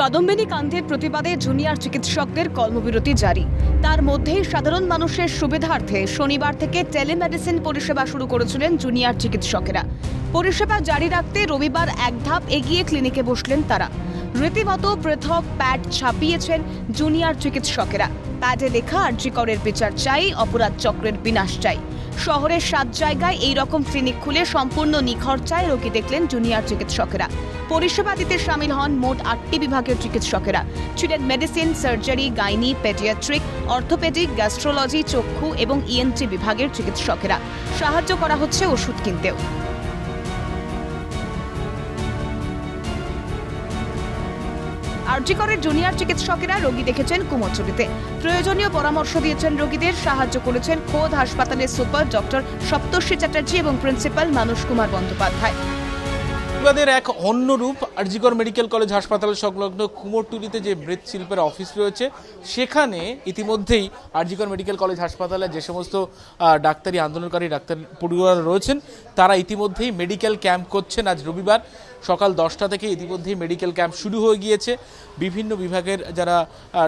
কাদম্বিনী কাণ্ডের প্রতিবাদে জুনিয়র চিকিৎসকদের কর্মবিরতি জারি। তার মধ্যেই সাধারণ মানুষের সুবিধার্থে শনিবার থেকে টেলিমেডিসিন পরিষেবা শুরু করেছিলেন জুনিয়র চিকিৎসকেরা। পরিষেবা জারি রাখতে রবিবার এক ধাপ এগিয়ে ক্লিনিকে বসলেন তারা। রীতিমতো পৃথক প্যাড ছাপিয়েছেন জুনিয়র চিকিৎসকেরা। প্যাডে লেখা আর্যিকরের বিচার চাই, অপরাধ চক্রের বিনাশ চাই। শহরের সাত জায়গায় এই রকম ক্লিনিক খুলে সম্পূর্ণ নিখরচায় রোগী দেখলেন জুনিয়র চিকিৎসকেরা। পরিষেবা দিতে সামিল হন মোট আটটি বিভাগের চিকিৎসকেরা। ছিলেন medicine surgery gynae paediatric orthopaedic gastrology চক্ষু এবং ইএনটি বিভাগের চিকিৎসকেরা। সাহায্য করা হচ্ছে ওষুধ কিনতেও। আরজিকরের জুনিয়র চিকিৎসকেরা রোগী দেখেছেন কুমোরচুরিতে। প্রয়োজনীয় পরামর্শ দিয়েছেন রোগীদের, সাহায্য করেছেন খোদ হাসপাতালের সুপার ডক্টর সপ্তর্ষি চ্যাটার্জি এবং প্রিন্সিপাল মানুষ কুমার বন্দ্যোপাধ্যায়। প্রতিবাদের এক অন্য রূপ আরজিকর মেডিকেল কলেজ হাসপাতাল সংলগ্ন কুমোরটুলিতে যে মৃৎশিল্পের অফিস রয়েছে, সেখানে ইতিমধ্যেই আরজিকর মেডিকেল কলেজ হাসপাতালে যে সমস্ত ডাক্তারি আন্দোলনকারী ডাক্তার পড়ুয়ারা রয়েছেন, তারা ইতিমধ্যেই মেডিকেল ক্যাম্প করছেন আজ রবিবার। সকাল দশটা থেকে ইতিমধ্যেই মেডিকেল ক্যাম্প শুরু হয়ে গিয়েছে। বিভিন্ন বিভাগের যারা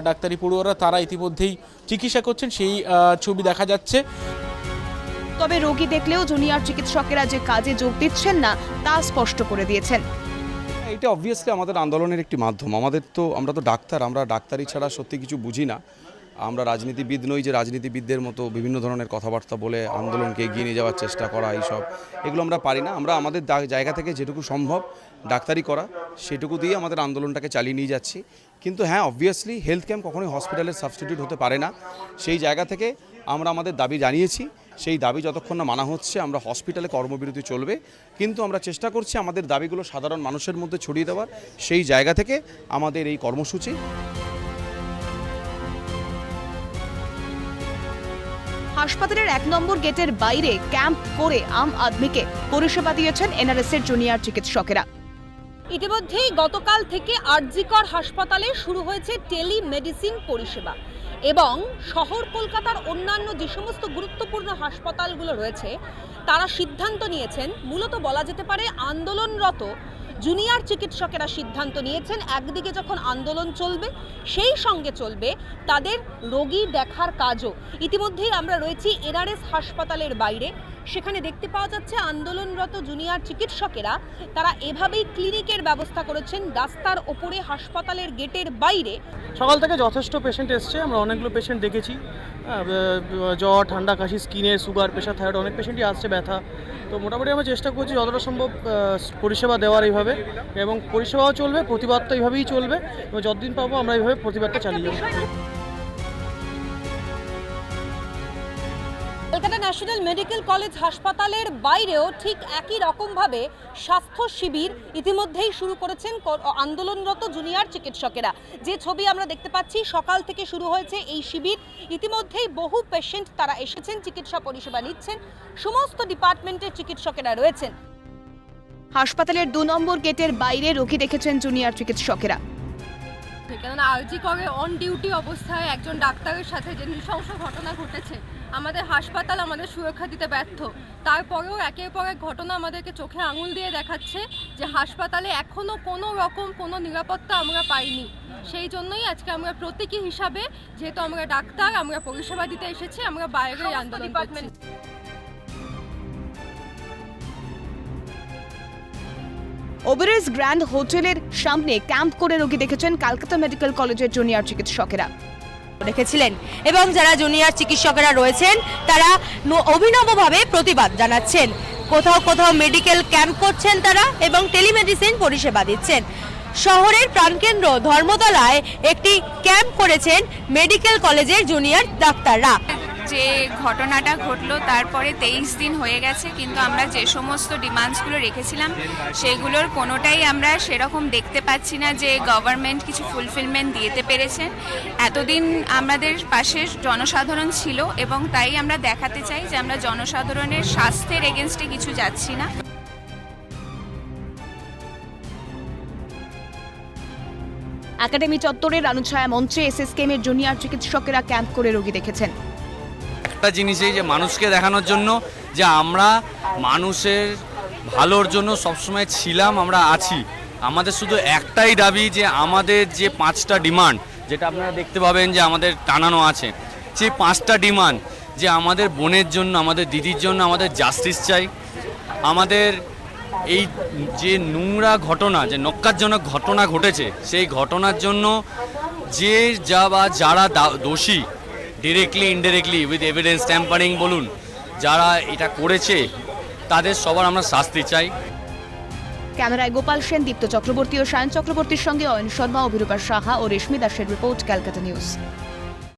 ডাক্তারি পড়ুয়ারা, তারা ইতিমধ্যেই চিকিৎসা করছেন, সেই ছবি দেখা যাচ্ছে। তবে রোগী দেখলেও জুনিয়র চিকিৎসকেরা যে কাজে যোগ দিচ্ছেন না, তা স্পষ্ট করে দিয়েছেন। এটা অবভিয়াসলি আমাদের আন্দোলনের একটি মাধ্যম। আমাদের তো, আমরা তো ডাক্তার, আমরা ডাক্তারি ছাড়া সত্যি কিছু বুঝি না। আমরা রাজনীতিবিদ নই যে রাজনীতিবিদদের মতো বিভিন্ন ধরনের কথাবার্তা বলে আন্দোলনকে এগিয়ে নিয়ে যাওয়ার চেষ্টা করা, এইসব এগুলো আমরা পারি না। আমরা আমাদের জায়গা থেকে যেটুকু সম্ভব ডাক্তারি করা, সেটুকু দিয়ে আমাদের আন্দোলনটাকে চালিয়ে নিয়ে যাচ্ছি। কিন্তু হ্যাঁ অবভিয়াসলি হেলথ ক্যাম্প কখনোই হসপিটালের সাবস্টিটিউট হতে পারে না। সেই জায়গা থেকে আমরা আমাদের দাবি জানিয়েছি। সেই দাবি যতক্ষণ না মানা হচ্ছে, আমরা হসপিটালে কর্মবিরতি চলবে। কিন্তু আমরা চেষ্টা করছি আমাদের দাবিগুলো সাধারণ মানুষের মধ্যে ছড়িয়ে দেওয়ার। সেই জায়গা থেকে আমাদের এই কর্মসূচি। হাসপাতালের এক নম্বর গেটের বাইরে ক্যাম্প করে আম আদমিকে পরিষেবা দিয়েছেন এনআরএস এর জুনিয়র চিকিৎসকেরা। ইতিমধ্যেই গতকাল থেকে আরজিকর হাসপাতালে শুরু হয়েছে টেলিমেডিসিন পরিষেবা। এবং শহর, কলকাতার অন্যান্য যে সমস্ত গুরুত্বপূর্ণ হাসপাতালগুলো রয়েছে, তারা সিদ্ধান্ত নিয়েছেন, মূলত বলা যেতে পারে আন্দোলনরত জুনিয়র চিকিৎসকেরা সিদ্ধান্ত নিয়েছেন, একদিকে যখন আন্দোলন চলবে, সেই সঙ্গে চলবে তাদের রোগী দেখার কাজও। ইতিমধ্যেই আমরা রয়েছি এনআরএস হাসপাতালের বাইরে। সেখানে দেখতে পাওয়া যাচ্ছে আন্দোলনরত জুনিয়র চিকিৎসকেরা, তারা এভাবেই ক্লিনিকের ব্যবস্থা করেছেন, রাস্তার ওপরে হাসপাতালের গেটের বাইরে। সকাল থেকে যথেষ্ট পেশেন্ট এসছে, আমরা অনেকগুলো পেশেন্ট দেখেছি। জ্বর, ঠান্ডা, কাশি, স্কিনে, সুগার, প্রেশার, থাইরয়েড, অনেক পেশেন্টই আসছে, ব্যথা। তো মোটামুটি আমরা চেষ্টা করছি যতটা সম্ভব পরিষেবা দেওয়ার এইভাবে। এবং পরিষেবাও চলবে, প্রতিবাদটা এইভাবেই চলবে। এবং যতদিন পাবো আমরা এইভাবে প্রতিবাদটা চালিয়ে যাব। কলকাতা ন্যাশনাল মেডিকেল কলেজ হাসপাতালের বাইরেও ঠিক একই রকমভাবে স্বাস্থ্য শিবির ইতিমধ্যেই শুরু করেছেন আন্দোলনরত জুনিয়র চিকিৎসকেরা। যে ছবি আমরা দেখতে পাচ্ছি সকাল থেকে শুরু হয়েছে এই শিবির। ইতিমধ্যেই বহু পেশেন্ট তারা এসেছেন চিকিৎসা পরিষেবা নিচ্ছেন সমস্ত ডিপার্টমেন্টের চিকিৎসকেরা রয়েছেন। হাসপাতালের দু নম্বর গেটের বাইরে রোগী দেখেছেন জুনিয়র চিকিৎসকেরা। কেননা আরজি করে অন ডিউটি অবস্থায় একজন ডাক্তারের সাথে যে নৃশংস ঘটনা ঘটেছে আমাদের হাসপাতাল আমাদের সুরক্ষা দিতে ব্যর্থ। তারপরেও একের পর এক ঘটনা আমাদেরকে চোখে আঙুল দিয়ে দেখাচ্ছে যে হাসপাতালে এখনও কোনো রকম কোনো নিরাপত্তা আমরা পাইনি। সেই জন্যই আজকে আমরা প্রতীকী হিসাবে যেহেতু আমরা ডাক্তার আমরা পরিষেবা দিতে এসেছি আমরা বাইরে আন্দোলন করছি। ওবেরস গ্র্যান্ড হোটেলের সামনে ক্যাম্প করে রোগী দেখেছেন কলকাতা মেডিকেল কলেজের জুনিয়র চিকিৎসকেরা। রেখেছিলেন এবং যারা জুনিয়র চিকিৎসকেরা রয়েছেন, তারা অভিনবভাবে প্রতিবাদ জানাচ্ছেন। কোথাও কোথাও মেডিকেল ক্যাম্প করছেন তারা এবং টেলিমেডিসিন পরিষেবা দিচ্ছেন। শহরের প্রাণকেন্দ্র ধর্মতলায় একটি ক্যাম্প করেছেন মেডিকেল কলেজের জুনিয়র ডাক্তাররা। যে ঘটনাটা ঘটলো তারপরে তেইশ দিন হয়ে গেছে, কিন্তু আমরা যে সমস্ত ডিমান্ডসগুলো রেখেছিলাম, সেগুলোর কোনোটাই আমরা সেরকম দেখতে পাচ্ছি না যে গভর্নমেন্ট কিছু ফুলফিলমেন্ট দিতে পেরেছেন এতদিন আমাদের পাশে জনসাধারণ ছিল এবং তাই আমরা দেখাতে চাই যে আমরা জনসাধারণের স্বাস্থ্যের এগেনস্টে কিছু যাচ্ছি না। একাডেমি চত্বরের অনুছায়া মঞ্চে এসএসকেএমের জুনিয়র চিকিৎসকেরা ক্যাম্প করে রোগী দেখেছেন। একটা জিনিসই যে মানুষকে দেখানোর জন্য যে আমরা মানুষের ভালোর জন্য সবসময় ছিলাম, আমরা আছি। আমাদের শুধু একটাই দাবি যে আমাদের যে পাঁচটা ডিমান্ড, যেটা আপনারা দেখতে পাবেন যে আমাদের টানানো আছে সেই পাঁচটা ডিমান্ড যে আমাদের বোনের জন্য, আমাদের দিদির জন্য আমাদের জাস্টিস চাই। আমাদের এই যে নোংরা ঘটনা, যে নক্কারজনক ঘটনা ঘটেছে, সেই ঘটনার জন্য যে যা বা যারা দোষী directly indirectly with evidence tampering বলুন, যারা এটা করেছে, তাদের সবার আমরা শাস্তি চাই। ক্যামেরায় গোপাল সেন, দীপ্ত চক্রবর্তী ও সায়ন চক্রবর্তীর সঙ্গে অয়ন শর্মা, অভিরূপা সাহা ও রেশমি দাসের রিপোর্ট, ক্যালকাটা নিউজ।